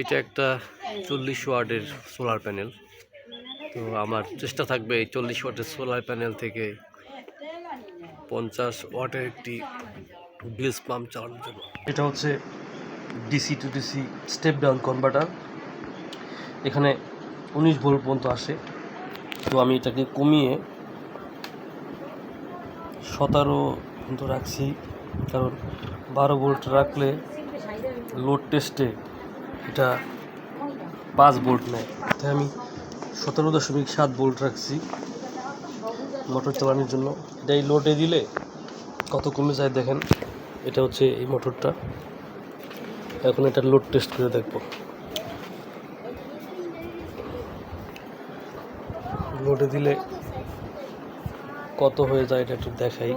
এটা একটা চল্লিশ ওয়ার্ডের সোলার প্যানেল। তো আমার চেষ্টা থাকবে এই চল্লিশ ওয়াটের সোলার প্যানেল থেকে পঞ্চাশ ওয়াটের একটি ব্লিজ পাম্প চালানোর জন্য। এটা হচ্ছে DC to DC step down converter. এখানে উনিশ ভোল্ট পর্যন্ত আসে। তো আমি এটাকে কমিয়ে সতেরো পর্যন্ত রাখছি। কারণ বারো ভোল্ট রাখলে লোড টেস্টে এটা পাঁচ ভোল্ট নেয়। তাই আমি সতেরো দশমিক সাত বোল্ট রাখছি মোটর চালানোর জন্য। এটা এই লোডে দিলে কত কমে যায় দেখেন, এটা হচ্ছে এই মোটরটা। এখন এটা লোড টেস্ট করে দেখব। লোডে দিলে কত হয়ে যায় এটা একটু দেখাই।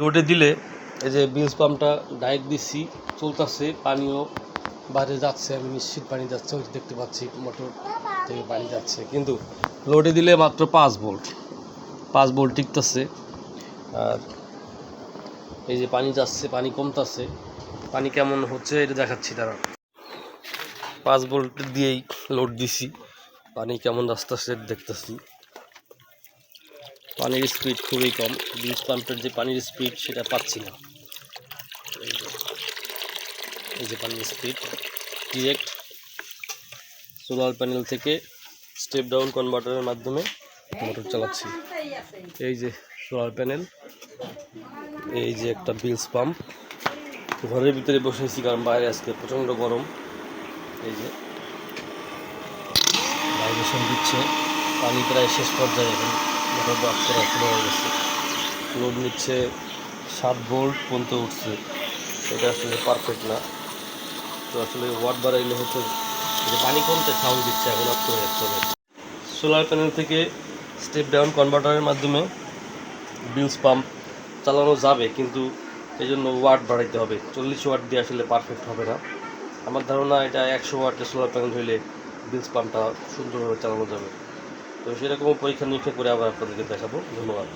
লোডে দিলে এই যে বিলস পাম্পটা ডাইরেক্ট দিচ্ছি, চলতেছে, পানিও বাইরে যাচ্ছে, আমি নিশ্চিত পানি যাচ্ছে, ওই দেখতে পাচ্ছি মোটর থেকে পানি যাচ্ছে। কিন্তু লোডে দিলে মাত্র পাঁচ ভোল্ট পাঁচ ভোল্ট টিকতেছে। আর এই যে পানি যাচ্ছে, পানি কমতাছে। পানি কেমন হচ্ছে এটা দেখাচ্ছি তারা পাঁচ ভোল্ট দিয়েই লোড দিছি, পানি কেমন আস্তে আস্তে দেখতেছি। পানির স্পিড খুবই কম বিচ পাম্পের যে পানির স্পিড সেটা পাচ্ছি না। এই যে এই যে পানির স্পিড ডিরেক্ট সোলার প্যানেল থেকে স্টেপ ডাউন কনভার্টারের মাধ্যমে মোটর চালাচ্ছি। এই যে সোলার প্যানেল এই যে একটা বিলস পাম্প ঘরের ভিতরে বসেছি কারণ বাইরে আজকে প্রচণ্ড গরম। এই যে ভাইব্রেশন দিচ্ছে, পানি প্রায় শেষ পর্যায়ে এখন। অফ করা শুরু হয়ে গেছে। লোড নিচ্ছে, সাত ভোল্ট পর্যন্ত উঠছে। এটা আসলে পারফেক্ট না। তো আসলে ওয়াট বাড়াইলে হতো যে পানি কমতে সাউন্ড দিচ্ছে, এখন রাখতে হবে সোলার প্যানেল থেকে স্টেপ ডাউন কনভার্টারের মাধ্যমে বিলস পাম্প চালানো যাবে, কিন্তু এই জন্য ওয়াট বাড়াইতে হবে। চল্লিশ ওয়াট দিয়ে আসলে পারফেক্ট হবে না। আমার ধারণা এটা একশো ওয়াটের সোলার প্যানেল হইলে বিলস পাম্পটা সুন্দরভাবে চালানো যাবে। তো সেরকম পরীক্ষা নিরীক্ষা করে আবার আপনাদেরকে দেখাবো। ধন্যবাদ।